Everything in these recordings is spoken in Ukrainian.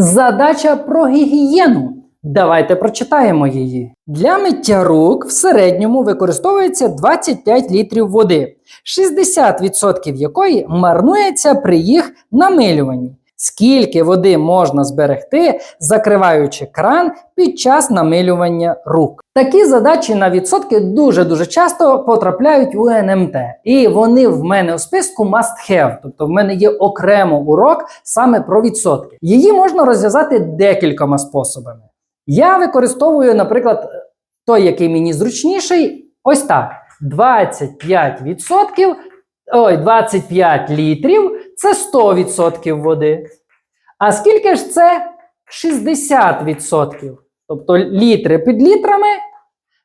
Задача про гігієну. Давайте прочитаємо її. Для миття рук в середньому використовується 25 літрів води, 60% якої марнується при їх намилюванні. Скільки води можна зберегти, закриваючи кран під час намилювання рук? Такі задачі на відсотки дуже-дуже часто потрапляють у НМТ. І вони в мене у списку must have, тобто в мене є окремо урок саме про відсотки. Її можна розв'язати декількома способами. Я використовую, наприклад, той, який мені зручніший, ось так: 25%, ой, 25 літрів це 100% води. А скільки ж це 60%? Тобто літри під літрами,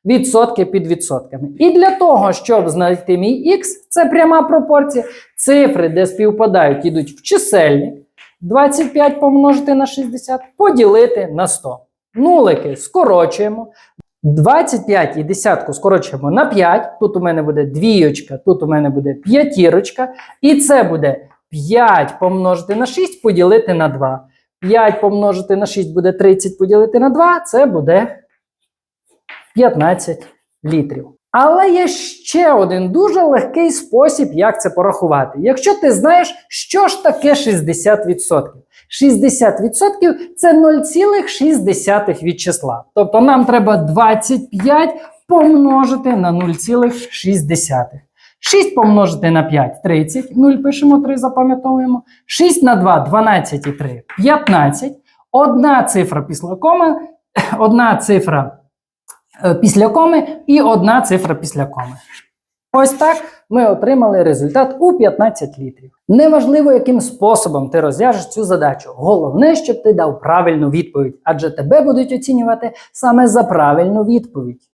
відсотки під відсотками. І для того, щоб знайти мій х, це пряма пропорція, цифри, де співпадають, йдуть в чисельник. 25 помножити на 60, поділити на 100. Нулики скорочуємо. 25 і десятку скорочуємо на 5. Тут у мене буде двійочка, тут у мене буде п'ятірочка. І це буде 5 помножити на 6 поділити на 2. 5 помножити на 6 буде 30 поділити на 2, це буде 15 літрів. Але є ще один дуже легкий спосіб, як це порахувати. Якщо ти знаєш, що ж таке 60%. 60% це 0,6 від числа. Тобто нам треба 25 помножити на 0,6. 6 помножити на 5 30. 0 пишемо 3, запам'ятовуємо. 6 на 2 12 і 3 15. Одна цифра після коми, одна цифра після коми і одна цифра після коми. Ось так ми отримали результат у 15 літрів. Неважливо, яким способом ти розв'яжеш цю задачу. Головне, щоб ти дав правильну відповідь, адже тебе будуть оцінювати саме за правильну відповідь.